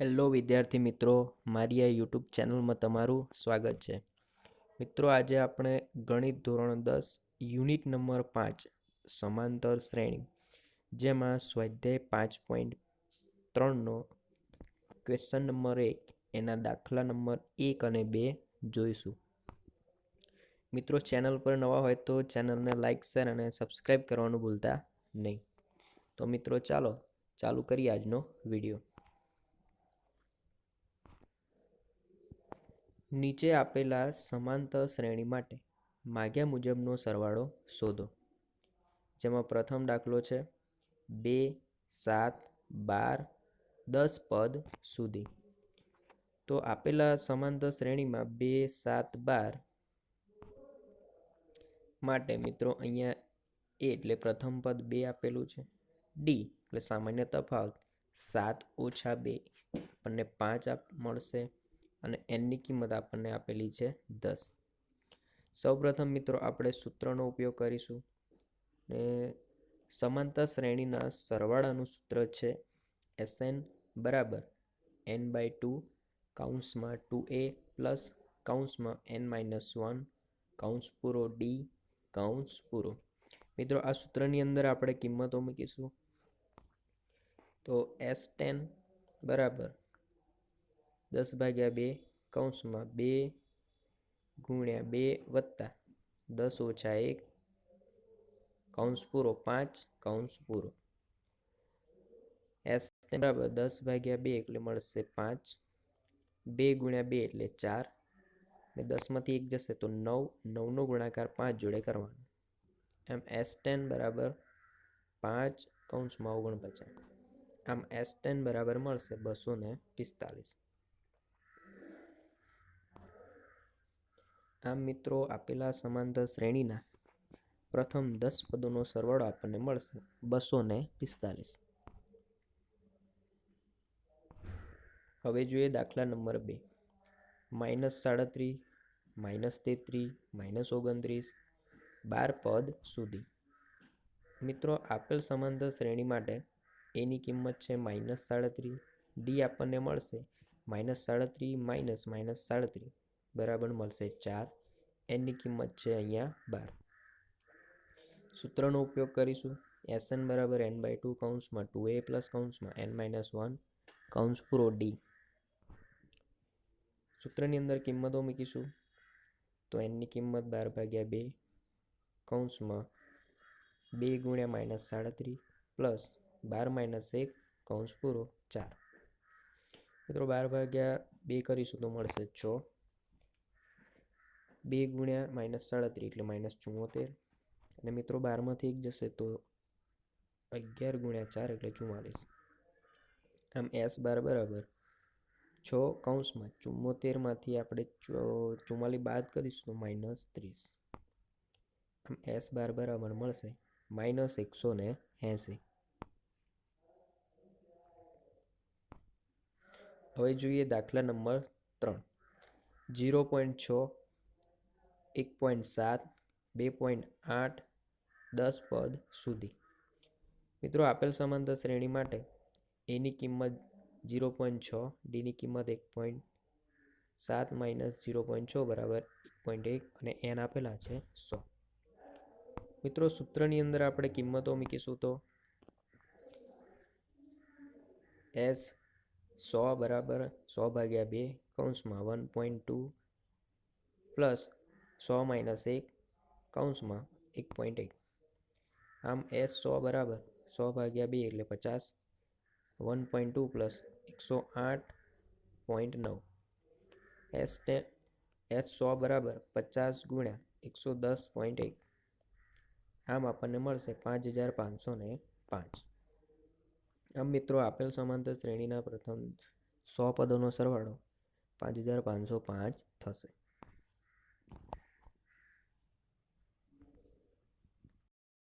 Hello વિદ્યાર્થી મિત્રો, મારી આ યુટ્યુબ ચેનલમાં તમારું સ્વાગત છે. મિત્રો, આજે આપણે ગણિત ધોરણ દસ, યુનિટ નંબર પાંચ, સમાંતર શ્રેણી, જેમાં સ્વાધ્યાય પાંચ પોઈન્ટ ત્રણનો ક્વેશ્ચન નંબર એક, એના દાખલા નંબર એક અને બે જોઈશું. મિત્રો, ચેનલ પર નવા હોય તો ચેનલને લાઇક શેર અને સબસ્ક્રાઈબ કરવાનું ભૂલતા નહીં. તો મિત્રો, ચાલો ચાલુ કરીએ આજનો વીડિયો. નીચે આપેલા સમાંતર શ્રેણી માટે માગ્યા મુજબનો સરવાળો શોધો, જેમાં પ્રથમ દાખલો છે બે, સાત, બાર, દસ પદ સુધી. તો આપેલા સમાંતર શ્રેણીમાં બે, સાત, બાર માટે મિત્રો અહીંયા એ એટલે પ્રથમ પદ બે આપેલું છે. ડી એટલે સામાન્ય તફાવત સાત ઓછા બે, આપણને પાંચ આપ, મળશે. અને એનની કિંમત આપણને આપેલી છે દસ. સૌપ્રથમ મિત્રો, આપણે સૂત્રનો ઉપયોગ કરીશું. ને સમાનતા શ્રેણીના સરવાળાનું સૂત્ર છે એસએન બરાબર એન બાય ટુ કાઉન્સમાં ટુ એ પ્લસ કાઉન્સમાં એન માઇનસ વન કાઉન્સ પૂરો ડી કાઉન્સ પૂરો. મિત્રો, આ સૂત્રની અંદર આપણે કિંમતો મૂકીશું. તો એસ ટેન બરાબર દસ ભાગ્યા બે કૌંસમાં બે ગુણ્યા બે વત્તા દસ ઓછા એક કૌંસ પૂરો પાંચ, કૌંસ પૂરો. એસ બરાબર દસ ભાગ્યા બે એટલે મળશે પાંચ. બે ગુણ્યા બે એટલે ચાર. ને દસમાંથી એક જશે તો નવ. નવનો ગુણાકાર પાંચ જોડે કરવાનો. એમ એસ ટેન બરાબર પાંચ, કૌંસમાં ઓગણપચાસ. આમ એસ ટેન બરાબર મળશે બસો ને પિસ્તાલીસ. આમ મિત્રો, આપેલા સમાંતર શ્રેણીના પ્રથમ દસ પદોનો સરવાળો આપણને મળશે. બસો ને પિસ્તાલીસ. હવે જોઈએ દાખલા નંબર બે. માઇનસ સાડત્રીસ, માઇનસ તેત્રીસ, માઇનસ ઓગણત્રીસ, બાર પદ સુધી. મિત્રો, આપેલ સમાંતર શ્રેણી માટે એની કિંમત છે માઇનસ સાડત્રીસ. ડી આપણને મળશે માઇનસ સાડત્રીસ, માઇનસ માઇનસ સાડત્રીસ. બરાબર મળશે ચાર. એની કિંમત છે અહીંયા બાર. સૂત્રનો ઉપયોગ કરીશું. એસ એન બરાબર એન બાય ટુ કૌંસમાં ટુ એ પ્લસ કૌંસમાં એન માઇનસ વન કૌંસ પૂરો ડી સૂત્રની અંદર કિંમતો મૂકીશું. તો એનની કિંમત બાર ભાગ્યા બે કૌંસમાં બે ગુણ્યા માઇનસ સાડત્રીસ પ્લસ બાર માઇનસ એક કૌંસ પૂરો ચાર. મિત્રો બાર ભાગ્યા બે કરીશું તો મળશે છ. બે ગુણ્યા માઇનસ સાડત્રીસ એટલે માઇનસ ચુમ્મોતેર અને મિત્રો બારમાંથી એક જશે તો અગિયાર ગુણ્યા ચાર એટલે ચુમ્માલીસ આમ એસ બાર બરાબર છ કૌંસમાં ચુમ્મોતેરમાંથી આપણે ચુમ્માલીસ બાદ કરીશું તો માઇનસ ત્રીસ. આમ એસ બાર બરાબર મળશે માઇનસ એકસો ને એંસી. હવે જોઈએ દાખલા નંબર ત્રણ. જીરો પોઈન્ટ છ એક પોઈન્ટ સાત, બે પોઈન્ટ આઠ, દસ પદ સુધી. મિત્રો, આપેલ સમાંતર શ્રેણી માટે એની કિંમત ઝીરો પોઈન્ટ છ ડીની કિંમત એક પોઈન્ટ સાત માઇનસ ઝીરો પોઈન્ટ છ બરાબર એક પોઈન્ટ એક અને એન આપેલા છે સો. મિત્રો, સૂત્રની અંદર આપણે કિંમતો મૂકીશું તો એસ સો બરાબર સો ભાગ્યા બે કૌંસમાં વન પોઈન્ટ ટુ પ્લસ સો માઇનસ એક કૌંસમાં એક પોઈન્ટ એક. આમ એસ સો બરાબર સો ભાગ્યા બે એટલે પચાસ. વન પોઈન્ટ ટુ પ્લસ એકસો આઠ પોઈન્ટ નવ. એસ ટે એસ સો બરાબર પચાસ ગુણ્યા એકસો દસ પોઈન્ટ એક. આમ આપણને મળશે પાંચ હજાર પાંચસો ને પાંચ. આમ મિત્રો આપેલ સમાંતર શ્રેણીના પ્રથમ સો પદોનો સરવાળો પાંચ હજાર પાંચસો પાંચ થશે.